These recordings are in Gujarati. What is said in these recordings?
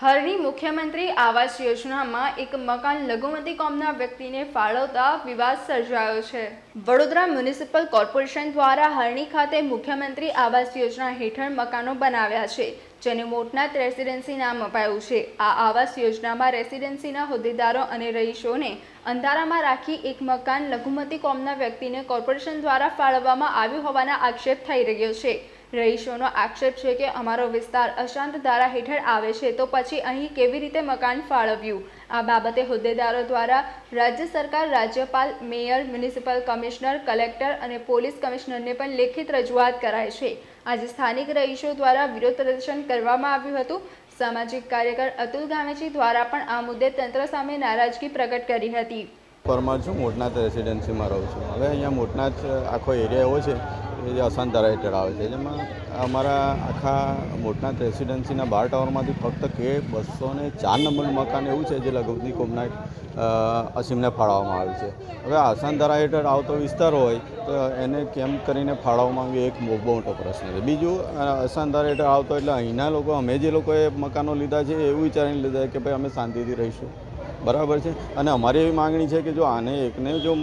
હરની મુખ્યમંત્રી આવાસ યોજનામાં એક મકાન લઘુમતી કોમના વ્યક્તિને ફાળવતા વિવાદ સર્જાયો છે. વડોદરા મ્યુનિસિપલ કોર્પોરેશન દ્વારા હરણી ખાતે મુખ્યમંત્રી આવાસ યોજના હેઠળ મકાનો બનાવ્યા છે, જેને મોટનાથ રેસિડેન્સી નામ અપાયું છે. આ આવાસ યોજનામાં રેસિડેન્સીના હોદ્દેદારો અને રહીશોને અંધારામાં રાખી એક મકાન લઘુમતી કોમના વ્યક્તિને કોર્પોરેશન દ્વારા ફાળવવામાં આવ્યું હોવાના આક્ષેપ થઈ રહ્યો છે. રહીશોનો આક્ષેપ છે કે અમારો વિસ્તાર અશાંત ધારા હેઠળ આવે છે, તો પછી અહીં કેવી રીતે મકાન ફાળવ્યું? આ બાબતે હોદ્દેદારો દ્વારા રાજ્ય સરકાર, રાજ્યપાલ, મેયર, મ્યુનિસિપલ કમિશનર, કલેક્ટર અને પોલીસ કમિશનરને પણ લેખિત રજૂઆત કરાય છે. આજે સ્થાનિક રહીશો દ્વારા વિરોધ પ્રદર્શન કરવામાં આવ્યું હતું. સામાજિક કાર્યકર અતુલ ગામેજી દ્વારા પણ આ મુદ્દે તંત્ર સામે નારાજગી પ્રગટ કરી હતી. પરમાર છું, મોટનાથ રેસિડેન્સીમાં રહું છું. હવે અહીંયા મોટનાથ આખો એરિયા એવો છે જે અસાંતરા હેઠળ આવે છે, જેમાં અમારા આખા મોટનાથ રેસિડેન્સીના બાર ટાવરમાંથી ફક્ત કે બસો ને ચાર નંબરનું મકાન એવું છે, જે લઘુમતી કોમના અસીમને ફાળવવામાં આવ્યું છે. હવે આ અસાંતરા હેઠળ આવતો વિસ્તાર હોય, તો એને કેમ કરીને ફાળવવામાં આવ્યું એક બહુ મોટો પ્રશ્ન છે. બીજું આસાન ધારા હેઠળ આવતો એટલે અહીંના લોકો, અમે જે લોકોએ મકાનો લીધા છે, એવું વિચારીને લીધા કે ભાઈ અમે શાંતિથી રહીશું. બરાબર છે. અને અમારી એવી માગણી છે કે જો આને એકને જો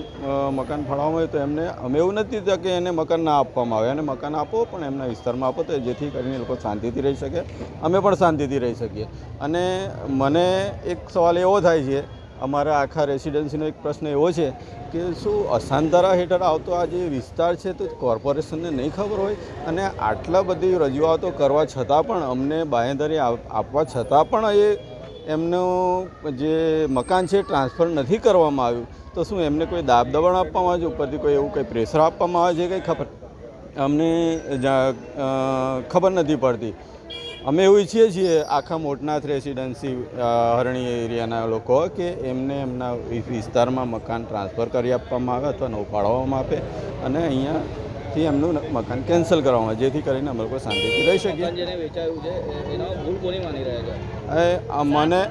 મકાન ફાળવવામાં આવે તો એમને, અમે એવું નથી કે એને મકાન ના આપવામાં આવે. અને મકાન આપો, પણ એમના વિસ્તારમાં આપો તો જેથી કરીને લોકો શાંતિથી રહી શકે. અમે પણ શાંતિથી રહી શકીએ. અને મને એક સવાલ એવો થાય છે, અમારા આખા રેસિડેન્સીનો એક પ્રશ્ન એવો છે કે શું અશાંતરા હેઠળ આવતો આ જે વિસ્તાર છે તો કોર્પોરેશનને નહીં ખબર હોય? અને આટલા બધી રજૂઆતો કરવા છતાં પણ અમને બાંહેધરી આપ- આપવા છતાં પણ એ એમનું જે મકાન છે ટ્રાન્સફર નથી કરવામાં આવ્યું, તો શું એમને કોઈ દાબ દબાણ આપવામાં આવે છે? ઉપરથી કોઈ એવું કંઈ પ્રેશર આપવામાં આવે છે કંઈ? ખબર. અમને ખબર નથી પડતી. અમે એવું ઈચ્છીએ છીએ, આખા મોટનાથ રેસિડેન્સી હરણી એરિયાના લોકો કે એમને એમના વિસ્તારમાં મકાન ટ્રાન્સફર કરી આપવામાં આવે અથવા ફાળવવામાં આપે. અને અહીંયાથી એમનું મકાન કેન્સલ કરવામાં જેથી કરીને અમે લોકો શાંતિથી રહી શકીએ. એ- માની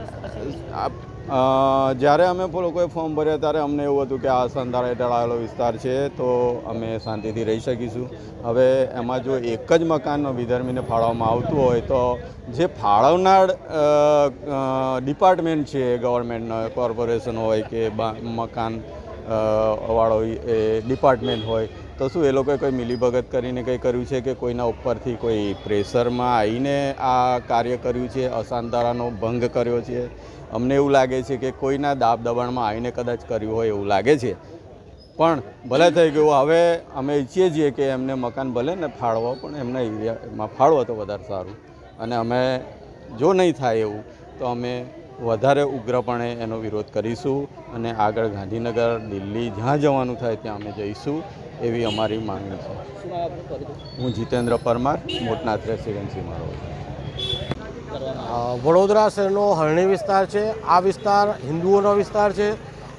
જ્યારે અમે લોકોએ ફોર્મ ભર્યા ત્યારે અમને એવું હતું કે આ સંધારા હેઠળ આવેલો વિસ્તાર છે તો અમે શાંતિથી રહી શકીશું. હવે એમાં જો એક જ મકાનનો વિધર્મીને ફાળવવામાં આવતું હોય તો જે ફાળવનાર ડિપાર્ટમેન્ટ છે ગવર્મેન્ટનો કોર્પોરેશન હોય કે મકાન વાળો એ ડિપાર્ટમેન્ટ હોય તો શું એ લોકોએ કોઈ મિલીભગત કરીને કંઈ કર્યું છે કે કોઈના ઉપરથી કોઈ પ્રેશરમાં આવીને આ કાર્ય કર્યું છે અશાંતરાનો ભંગ કર્યો છે? અમને એવું લાગે છે કે કોઈના દાબ દબાણમાં આવીને કદાચ કર્યું હોય એવું લાગે છે. પણ ભલે થઈ ગયું, હવે અમે ઈચ્છીએ છીએ કે એમને મકાન ભલે ને ફાળવો, પણ એમના એરિયામાં ફાળવો તો વધારે સારું. અને અમે જો નહીં થાય એવું, તો અમે વધારે ઉગ્રપણે એનો વિરોધ કરીશું અને આગળ ગાંધીનગર, દિલ્હી જ્યાં જવાનું થાય ત્યાં અમે જઈશું એવી અમારી માંગણી છે. હું જીતેન્દ્ર પરમાર, મોટનાથ રેસિડેન્સી મારો વડોદરા શહેરનો હરણી વિસ્તાર છે. આ વિસ્તાર હિન્દુઓનો વિસ્તાર છે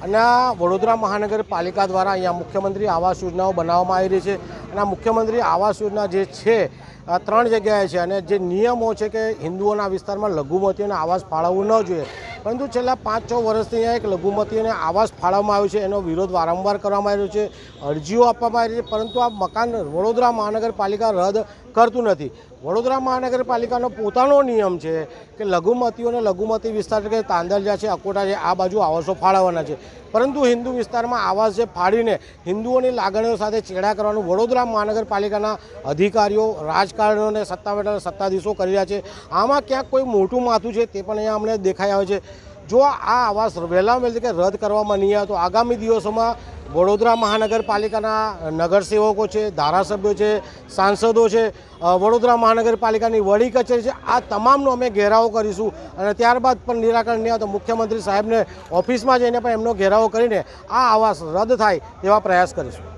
અને આ વડોદરા મહાનગરપાલિકા દ્વારા અહીંયા મુખ્યમંત્રી આવાસ યોજનાઓ બનાવવામાં આવી રહી છે. અને મુખ્યમંત્રી આવાસ યોજના જે છે ત્રણ જગ્યાએ છે અને જે નિયમો છે કે હિન્દુઓના વિસ્તારમાં લઘુમતીઓને આવાસ ફાળવવું ન જોઈએ. પરંતુ છેલ્લા પાંચ છ વર્ષથી અહીંયા એક લઘુમતીઓને આવાસ ફાળવવામાં આવ્યું છે. એનો વિરોધ વારંવાર કરવામાં આવ્યો છે. અરજીઓ આપવામાં આવી છે, પરંતુ આ મકાન વડોદરા મહાનગરપાલિકા રદ કરતું નથી. વડોદરા મહાનગરપાલિકાનો પોતાનો નિયમ છે કે લઘુમતીઓને લઘુમતી વિસ્તાર કે તાંદલજા છે, અકોટા છે, આ બાજુ આવાસો ફાળવવાના છે. પરંતુ હિન્દુ વિસ્તારમાં આવાસ જે ફાળીને હિન્દુઓની લાગણીઓ સાથે ચેડા કરવાનું વડોદરા મહાનગરપાલિકાના અધિકારીઓ રાજકારણીઓ અને સત્તાવેઠા સત્તાધીશો કરી રહ્યા છે. આમાં ક્યાંક કોઈ મોટું માથું છે તે પણ અહીંયા અમને દેખાઈ આવે છે. જો આ આવાસ વહેલા વહેલી કે રદ કરવામાં નહીં આવે તો આગામી દિવસોમાં વડોદરા મહાનગરપાલિકાના નગરસેવકો છે, ધારાસભ્યો છે, સાંસદો છે વડોદરા મહાનગરપાલિકાની વડી કચેરી છે, આ તમામનો અમે ઘેરાવો કરીશું. અને ત્યારબાદ પણ નિરાકરણ નહીં આવે તો મુખ્યમંત્રી સાહેબને ઓફિસમાં જઈને પણ એમનો ઘેરાવો કરીને આ આવાસ રદ થાય તેવા પ્રયાસ કરીશું.